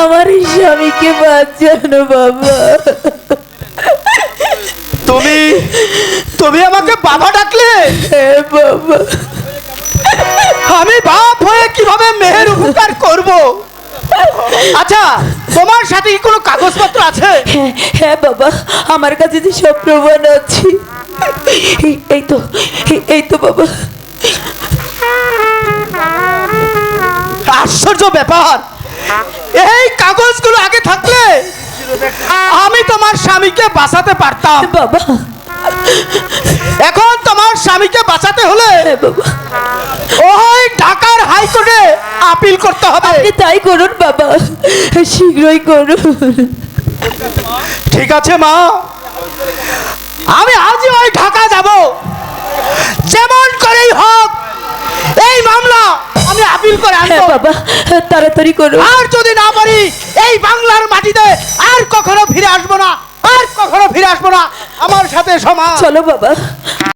আমার স্বামীকে বাঁচানো বাবা। তুমি তুমি আমাকে বাবা ডাকলে? হ্যাঁ বাবা। আমি বাপ হয়ে কীভাবে মেয়ের উপকার করব? আচ্ছা তোমার সাথে কি কোনো কাগজপত্র আছে? হ্যাঁ হ্যাঁ বাবা আমার কাছে যে সব প্রমাণ আছে। এই- তো এই তো বাবা। আশ্চর্য ব্যাপার! এই কাগজগুলো আগে থাকলে আমি তোমার স্বামীকে বাঁচাতে পারতাম। বাবা। এখন তোমার স্বামীকে বাঁচাতে হলে ওই ঢাকার হাইকোর্টে আপিল করতে হবে। তাই করুন বাবা। শীঘ্রই করুন। ঠিক আছে মা। আমি আজই ওই ঢাকা আপিল করে হ্যাঁ আনব বাবা তাড়াতাড়ি করো। আর যদি না পারি এই বাংলার মাটিতে আর কখনো ফিরে আসব না আর কখনো ফিরে আসব না। আমার সাথে সমাজ। চলো বাবা।